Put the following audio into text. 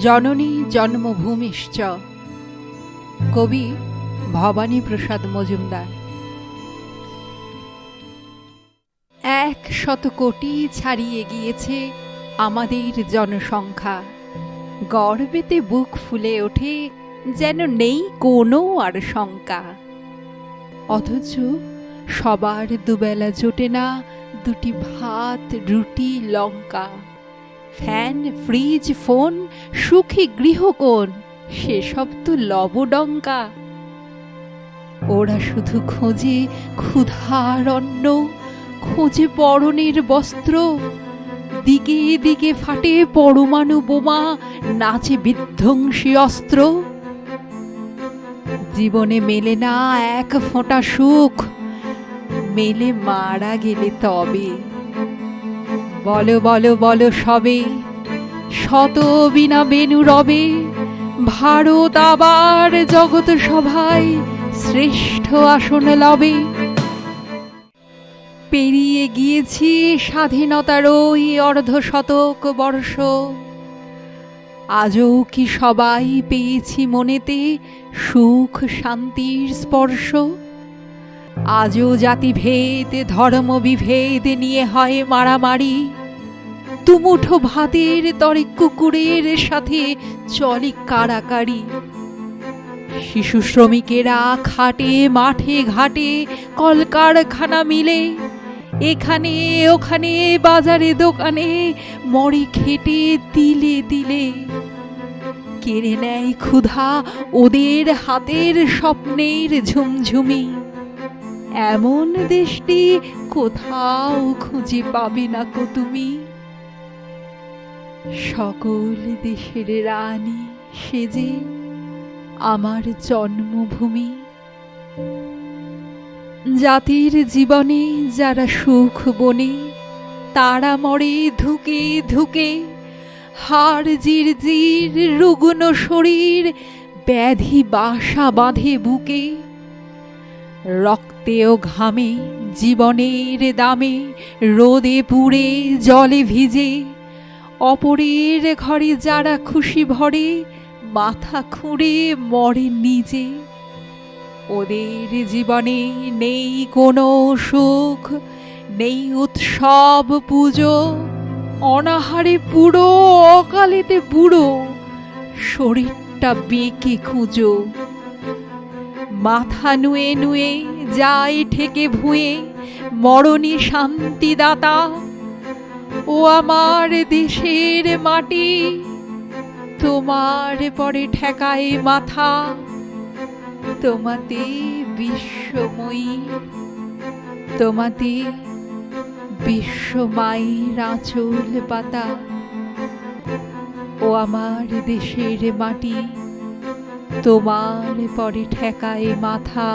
জননী জন্মভূমিশ্চ। কবি ভবানী প্রসাদ মজুমদার। এক শত কোটি ছাড়িয়ে গিয়েছে আমাদের জনসংখ্যা। গর্বেতে বুক ফুলে ওঠে যেন নেই কোনো আর শঙ্কা। অথচ সবার দুবেলা জোটে না দুটি ভাত, রুটি, লঙ্কা। ফ্যান, ফ্রিজ, ফোন, সুখী গৃহকোণ, সেসব তো লবডঙ্কা। ওরা শুধু খোঁজে ক্ষুধার অন্ন খোঁজে পরনের বস্ত্র। দিকে দিকে ফাটে পরমাণু বোমা, নাচে বিধ্বংসী অস্ত্র। জীবনে মেলে না এক ফোঁটা সুখ, মেলে মারা গেলে তবে। বলো বলো বলো সবে। শত বিনা বেনু রবে। ভারত আবার জগৎ সভায় শ্রেষ্ঠ আসন লবে। পেরিয়ে গিয়েছি স্বাধীনতার ওই অর্ধ শতক বর্ষ। আজও কি সবাই পেয়েছি মনেতে সুখ শান্তির স্পর্শ? আজও জাতিভেদ ধর্ম বিভেদ নিয়ে হয় মারামারি। তুমুঠো ভাতের তরে কুকুরের সাথে চলে কারাকারি। শিশু শ্রমিকেরা খাটে, মাঠে, ঘাটে, কলকারখানা মিলে। এখানে, ওখানে, বাজারে, দোকানে মরে খেটে দিলে দিলে কেড়ে নেয় ক্ষুধা ওদের হাতের স্বপ্নের ঝুমঝুমি। এমন দেশটি কোথাও খুঁজে পাবে না কো তুমি। সকল দেশের রানী সেজে আমার জন্মভূমি। জাতির জীবনে যারা সুখ বনে, তারা মরে ধুকে ধুকে। হাড় জির জির, রুগ্ন শরীর, ব্যাধি বাসা বাঁধে বুকে। রক্তেও ঘামে, জীবনের দামে রোদে পুড়ে জলে ভিজে। অপরের ঘরে যারা খুশি ভরে, মাথা খুঁড়ে মরে নিজে। ওদের জীবনে নেই কোনো সুখ, নেই উৎসব পুজো, অনাহারে পুরো অকালেতে বুড়ো, শরীরটা বেঁকে খুঁজো। মাথা নুয়ে নুয়ে যায় ঠেকে ভুঁয়ে, মরণী শান্তিদাতা ও আমার দেশের মাটি, তোমার পরে ঠেকায় মাথা, তোমাতে বিশ্বময়ী, তোমাতে বিশ্বমায়ের আঁচল পাতা। ও আমার দেশের মাটি, তোমার পরে ঠেকায় মাথা